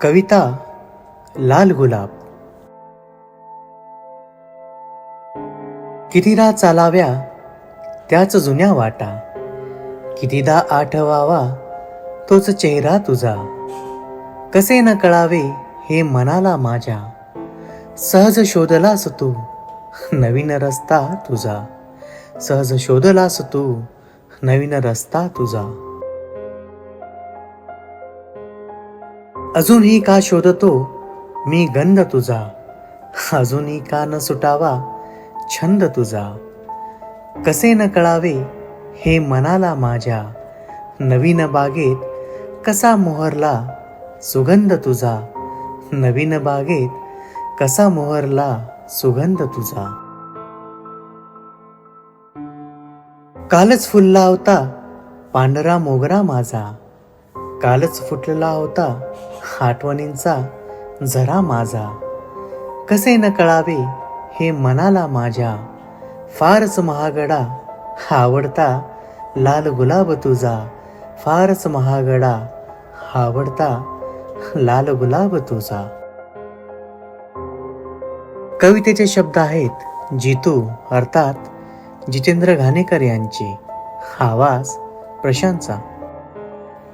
कविता लाल गुलाब. कितीदा चालाव्या त्याच जुन्या वाटा. कितीदा आठवावा तोच चेहरा तुझा. कसे न कळावे हे मनाला माझ्या. सहज शोधलास तू नवीन रस्ता तुझा. सहज शोधलास तू नवीन रस्ता तुझा. अजूनही का शोधतो? मी गंध तुझा. अजूनही का न सुटावा? छंद तुझा. कसे न कळावे हे मनाला माझ्या. नवीन बागेत कसा मोहरला सुगंध तुझा. नवीन बागेत कसा मोहरला सुगंध तुझा. कालच फुलला होता पांढरा मोगरा माझा. कालच फुटलेला होता आठवणींचा जरा माझा. कसे न कळावे हे मनाला माझ्या. फारच महागडा आवडता लाल गुलाब तुझा. फारच महागडा आवडता लाल गुलाब तुझा. कवितेचे शब्द आहेत जितू अर्थात जितेंद्र घाणेकर यांचे. आवाज प्रशांतचा.